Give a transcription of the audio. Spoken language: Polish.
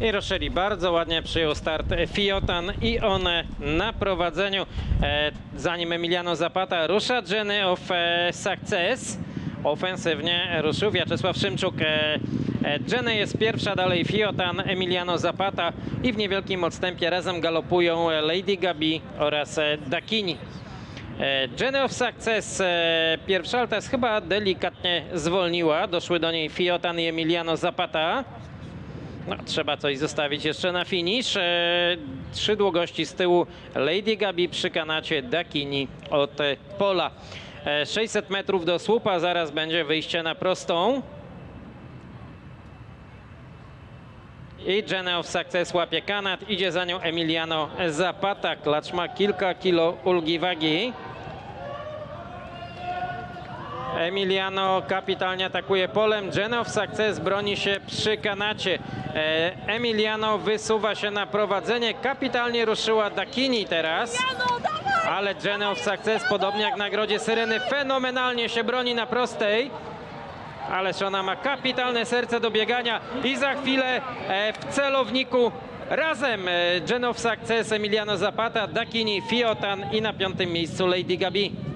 I ruszyli bardzo ładnie, przyjął start Fiotan i on na prowadzeniu. E, zanim Emiliano Zapata rusza, Jenny of e, Success. Ofensywnie ruszył Wiaczesław Szymczuk. E, e, Jenny jest pierwsza, dalej Fiotan, Emiliano Zapata i w niewielkim odstępie razem galopują Lady Gabi oraz Dakini. E, Jenny of Success e, pierwsza, ale chyba delikatnie zwolniła. Doszły do niej Fiotan i Emiliano Zapata. No, trzeba coś zostawić jeszcze na finish. E, trzy długości z tyłu Lady Gabi przy kanacie Dakini od pola. E, 600 metrów do słupa, zaraz będzie wyjście na prostą. I Jenna of Success łapie kanat, idzie za nią Emiliano Zapata. Klacz ma kilka kilo ulgi wagi. Emiliano kapitalnie atakuje polem. Of Success broni się przy kanacie. E, Emiliano wysuwa się na prowadzenie. Kapitalnie ruszyła Dakini teraz. Ale of Success, podobnie jak w nagrodzie Syreny, fenomenalnie się broni na prostej. Ależ ona ma kapitalne serce do biegania i za chwilę e, w celowniku razem e, of Success, Emiliano Zapata, Dakini, Fiotan i na piątym miejscu Lady Gabi.